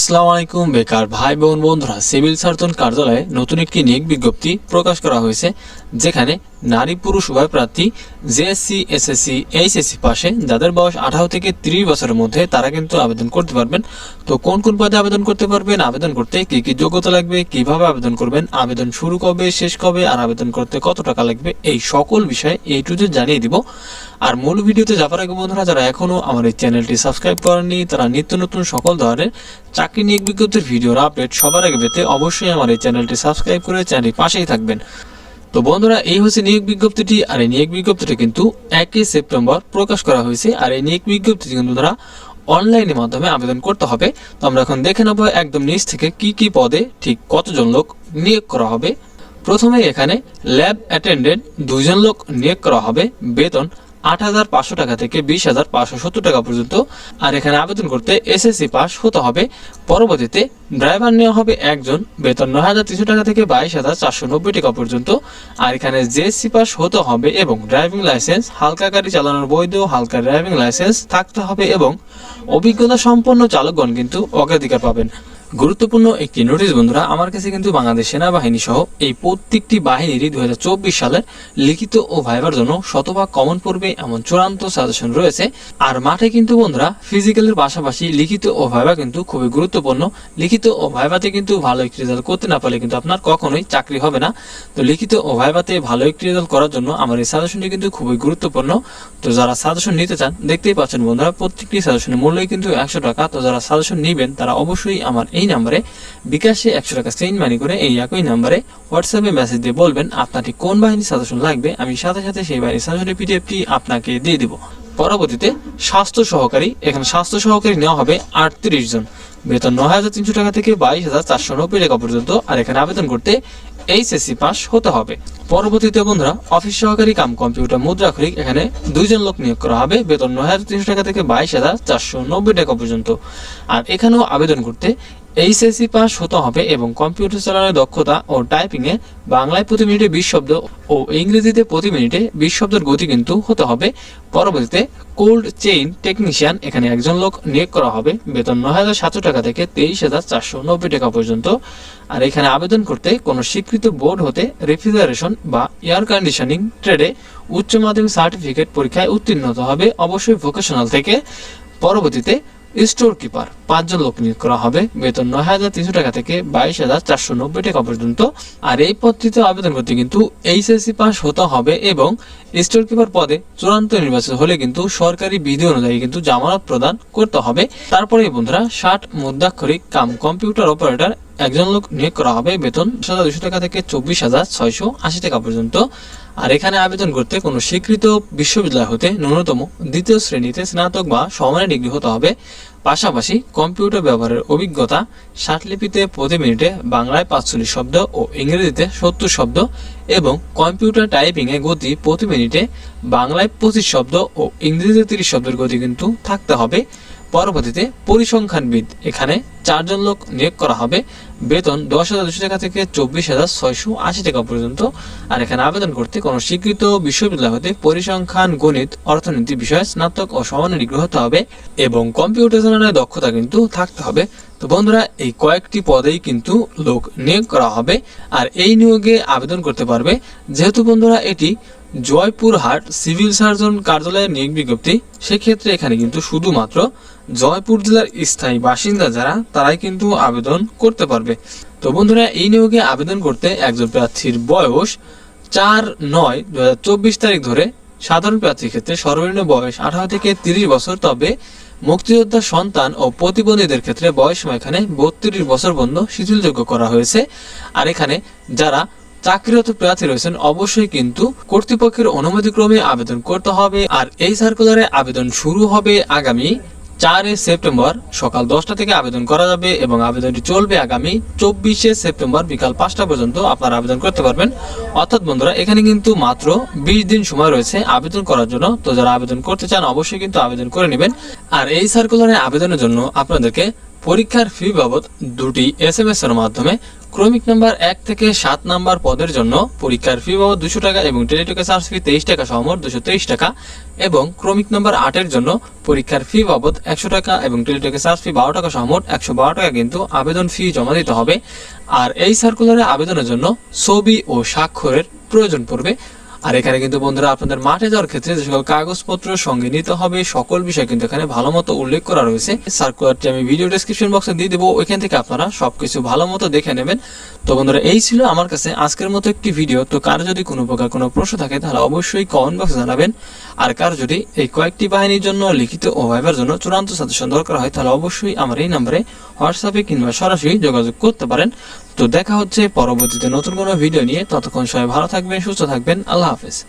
আসসালামু আলাইকুম, বেকার ভাই বোন বন্ধুরা। সিভিল সার্জন কার্যালয়ে নতুন একটি নিয়োগ বিজ্ঞপ্তি প্রকাশ করা হয়েছে, যেখানে নারী পুরুষ উভয় প্রার্থী জেএসসি এসএসসি এইচএসসি পাশে। যাদের বয়স আঠারো থেকে তিরিশ বছরের মধ্যে, তারা কিন্তু আবেদন করতে পারবেন। তো কোন কোন পদে আবেদন করতে পারবেন, আবেদন করতে কি কি যোগ্যতা লাগবে, কীভাবে আবেদন করবেন, আবেদন শুরু কবে, শেষ কবে, আর আবেদন করতে কত টাকা লাগবে, এই সকল বিষয়ে এই টু জানিয়ে দিব। আর মূল ভিডিওতে যাবার আগে বন্ধুরা, যারা এখনও আমার এই চ্যানেলটি সাবস্ক্রাইব করেননি, তারা নিত্য নতুন সকল ধরনের চাকরি নিয়োগ বিজ্ঞপ্তির ভিডিওর আপডেট সবার আগে পেতে অবশ্যই আমার এই চ্যানেলটি সাবস্ক্রাইব করে চ্যানেলটি পাশেই থাকবেন। তো বন্ধুরা, এই হচ্ছে নিয়োগ বিজ্ঞপ্তিটি, আর এই নিয়োগ বিজ্ঞপ্তিটি কিন্তু একই সেপ্টেম্বর প্রকাশ করা হয়েছে, আর এই নিয়োগ বিজ্ঞপ্তিটি কিন্তু তারা অনলাইনের মাধ্যমে আবেদন করতে হবে। তো আমরা এখন দেখে নেব একদম নিচ থেকে কি কি পদে ঠিক কতজন লোক নিয়োগ করা হবে। প্রথমে এখানে ল্যাব অ্যাটেন্ডেন্ট দুজন লোক নিয়োগ করা হবে, বেতন আট হাজার পাঁচশো টাকা থেকে বিশ হাজার পাঁচশো সত্তর টাকা পর্যন্ত। আর এখানে আবেদন করতে এসএসসি পাস হতে হবে। পরবর্তীতে ড্রাইভার নেওয়া হবে একজন, বেতন নয় হাজার তিনশো টাকা থেকে বাইশ হাজার চারশো নব্বই টাকা পর্যন্ত। আর এখানে জেএসসি পাস হতে হবে এবং ড্রাইভিং লাইসেন্স, হালকা গাড়ি চালানোর বৈধ, হালকা ড্রাইভিং লাইসেন্স থাকতে হবে এবং অভিজ্ঞতা সম্পন্ন চালকগণ কিন্তু অগ্রাধিকার পাবেন। গুরুত্বপূর্ণ একটি নোটিশ বন্ধুরা। আমার কাছে কিন্তু বাংলাদেশ সেনাবাহিনী সহ এই প্রত্যেকটি বাহিনীরই দুই সালের লিখিত ও ভাইবার জন্য শতভাগ কমন পড়বে এমন চূড়ান্ত সাজেশন রয়েছে। আর মাঠে কিন্তু, বন্ধুরা ফিজিক্যালের পাশাপাশি লিখিত ও ভাইবা কিন্তু খুবই গুরুত্বপূর্ণ। লিখিত ও ভাইবাতে কিন্তু ভালো একটি রেজাল্ট করতে না পারলে কিন্তু আপনার কখনোই চাকরি হবে না। তো লিখিত ও ভাইবাতে ভালো একটি রেজাল্ট করার জন্য আমার এই সাজেশনটি কিন্তু খুবই গুরুত্বপূর্ণ। তো যারা সাজেশন নিতে চান, দেখতেই পাচ্ছেন, বন্ধুরা, প্রত্যেকটি সাজেশনের মূল্যই কিন্তু একশো টাকা। তো যারা সাজেশন নেবেন, তারা অবশ্যই আমার নাম্বারে বিকাশে একশো টাকা সেন্ড মানি করে এই একই নাম্বারে হোয়াটসঅ্যাপে মেসেজ দিয়ে বলবেন আপনারটি কোন বাহিনীর সাজেশন লাগবে, আমি সাথে সাথে সেই বাহিনীর সাজেশনের পিডিএফটি আপনাকে দিয়ে দিব। পরবর্তীতে স্বাস্থ্য সহকারী, এখানে স্বাস্থ্য সহকারী নেওয়া হবে আটত্রিশ জন। বেতন নয় হাজার তিনশো টাকা থেকে বাইশ হাজার চারশো নব্বই টাকা পর্যন্ত আর এখানে আবেদন করতে এইচএসসি পাস হতে হবে। পরবর্তীতে বন্ধুরা, অফিস সহকারী কাম কম্পিউটার মুদ্রাক্ষরিক এখানে দুইজন লোক নিয়োগ করা হবে, বেতন নয় হাজার তিনশো টাকা থেকে বাইশ হাজার চারশো নব্বই টাকা পর্যন্ত। আর এখানেও আবেদন করতে এইচএসসি পাস হতে হবে এবং কম্পিউটার চালানোর দক্ষতা ও টাইপিং এ বাংলায় প্রতি মিনিটে বিশ শব্দ ও ইংরেজিতে প্রতি মিনিটে বিশ শব্দের গতি কিন্তু হতে হবে। পরবর্তীতে কোল্ড চেইন টেকনিশিয়ান, এখানে একজন লোক নিয়োগ করা হবে। বেতন নয় হাজার সাতশো টাকা থেকে তেইশ হাজার চারশো নব্বই টাকা পর্যন্ত। আর এখানে আবেদন করতে কোনো স্বীকৃত বোর্ড হতে রেফ্রিজারেশন বা এয়ার কন্ডিশনিং, ট্রেডে উচ্চ মাধ্যমিক সার্টিফিকেট পরীক্ষায় উত্তীর্ণ হতে হবে, অবশ্যই ভোকেশনাল থেকে। পরবর্তীতে স্টোর কিপার। পাঁচজন লোক নিয়োগ করা হবে। বেতন নয় হাজার তিনশো টাকা থেকে বাইশ হাজার চারশো নব্বই টাকা পর্যন্ত। আর এই পদটিতে আবেদন করতে কিন্তু এইচএসসি পাস হতে হবে এবং স্টোর কিপার পদে চূড়ান্ত নির্বাচিত হলে কিন্তু সরকারি বিধি অনুযায়ী কিন্তু জামানত প্রদান করতে হবে। তারপরে বন্ধুরা, ষাট মুদ্রাক্ষরিক কাম কম্পিউটার অপারেটর একজন লোক নিয়োগ করা হবে। বেতন হাজার দুশো টাকা থেকে চব্বিশ হাজার ছয়শো আশি টাকা পর্যন্ত। আর এখানে আবেদন করতে কোনো স্বীকৃত বিশ্ববিদ্যালয় হতে ন্যূনতম দ্বিতীয় শ্রেণীতে স্নাতক বা সমানের ডিগ্রি হতে হবে। পাশাপাশি কম্পিউটার ব্যবহারের অভিজ্ঞতা ষাটলিপিতে প্রতি মিনিটে বাংলায় পাঁচচল্লিশ শব্দ ও ইংরেজিতে সত্তর শব্দ এবং কম্পিউটার টাইপিংয়ে গতি প্রতি মিনিটে বাংলায় পঁচিশ শব্দ ও ইংরেজিতে তিরিশ শব্দের গতি কিন্তু থাকতে হবে। পরবর্তীতে পরিসংখ্যানবিদ এখানে চারজন লোক নিয়োগ করা হবে। বেতন দশ হাজার দুশো টাকা থেকে চব্বিশ হাজার ছয়শো আশি টাকা পর্যন্ত। আর এখানে আবেদন করতে কোনো স্বীকৃত বিশ্ববিদ্যালয় হতে পরিসংখ্যান, গণিত, অর্থনীতি বিষয়ে স্নাতক ও সমান ডিগ্রি হতে হবে এবং কম্পিউটার দক্ষতা কিন্তু থাকতে হবে। তো বন্ধুরা, এই কয়েকটি পদেই কিন্তু লোক নিয়োগ করা হবে আর এই নিয়োগে আবেদন করতে পারবে। যেহেতু বন্ধুরা, এটি জয়পুরহাট সিভিল সার্জন কার্যালয়ের নিয়োগ বিজ্ঞপ্তি, সেক্ষেত্রে এখানে কিন্তু শুধুমাত্র জয়পুর জেলার স্থায়ী বাসিন্দা যারা তারাই কিন্তু আবেদন করতে পারবে। তো বন্ধুরা, এই নিয়োগে আবেদন করতে একজন প্রার্থীর বয়স চার নয় দু তারিখ ধরে। সাধারণ প্রার্থীর ক্ষেত্রে সর্বনিম্ন বয়স আঠারো থেকে তিরিশ বছর, তবে মুক্তিযোদ্ধা সন্তান ও প্রতিবন্ধীদের ক্ষেত্রে বয়স এখানে বত্রিশ বছর পর্যন্ত শিথিলযোগ্য করা হয়েছে। আর এখানে যারা চাকরিরত প্রার্থী রয়েছেন, অবশ্যই কিন্তু কর্তৃপক্ষের অনুমতিক্রমে আবেদন করতে হবে। আর এই সার্কুলারে আবেদন শুরু হবে আগামী চারে সেপ্টেম্বর সকাল দশটা থেকে আবেদন করা যাবে এবং আবেদনটি চলবে আগামী চব্বিশে সেপ্টেম্বর বিকাল পাঁচটা পর্যন্ত। আপনারা আবেদন করতে পারবেন। অর্থাৎ বন্ধুরা, এখানে কিন্তু মাত্র বিশ দিন সময় রয়েছে আবেদন করার জন্য। তো যারা আবেদন করতে চান, অবশ্যই কিন্তু আবেদন করে নেবেন। আর এই সার্কুলারে আবেদনের জন্য আপনাদেরকে পরীক্ষার ফি বাবদ দুটি এস এম এস এর মাধ্যমে ক্রমিক নাম্বার এক থেকে সাত নাম্বার পদের জন্য পরীক্ষার ফি বাবদ দুশো টাকা এবং টেলিটকে চার্জ ফি তেইশ টাকা সহমত দুশো তেইশ টাকা এবং ক্রমিক নাম্বার আটের জন্য পরীক্ষার ফি বাবদ একশো টাকা এবং টেলিটকে চার্জ ফি বারো টাকা সহমত একশো বারো টাকা কিন্তু আবেদন ফি জমা দিতে হবে। আর এই সার্কুলারে আবেদনের জন্য ছবি ও স্বাক্ষরের প্রয়োজন পড়বে। আর এখানে কিন্তু বন্ধুরা আপনাদের মাঠে যাওয়ার ক্ষেত্রে যে সকল কাগজপত্র সঙ্গে নিতে হবে, সকল বিষয় কিন্তু এখানে ভালো মতো উল্লেখ করা রয়েছে। সার্কুলারটি আমি ভিডিও ডেসক্রিপশন বক্সে দিয়ে দেবো, ওইখান থেকে আপনারা সবকিছু ভালো মতো দেখে নেবেন। তো বন্ধুরা, এই ছিল আমার কাছে আজকের মতো একটি ভিডিও তো কার যদি কোনো প্রকার কোনো প্রশ্ন থাকে, তাহলে অবশ্যই কমেন্ট বক্সে জানাবেন। আর কার যদি এই কয়েকটি বাহিনীর জন্য লিখিত ও ভাইবার জন্য চূড়ান্ত সাজেশন দরকার হয়, তাহলে অবশ্যই আমার এই নম্বরে হোয়াটসঅ্যাপে কিংবা সরাসরি যোগাযোগ করতে পারেন। তো দেখা হচ্ছে পরবর্তীতে নতুন কোনো ভিডিও নিয়ে। ততক্ষণ সবাই ভালো থাকবেন, সুস্থ থাকবেন। আল্লাহ office.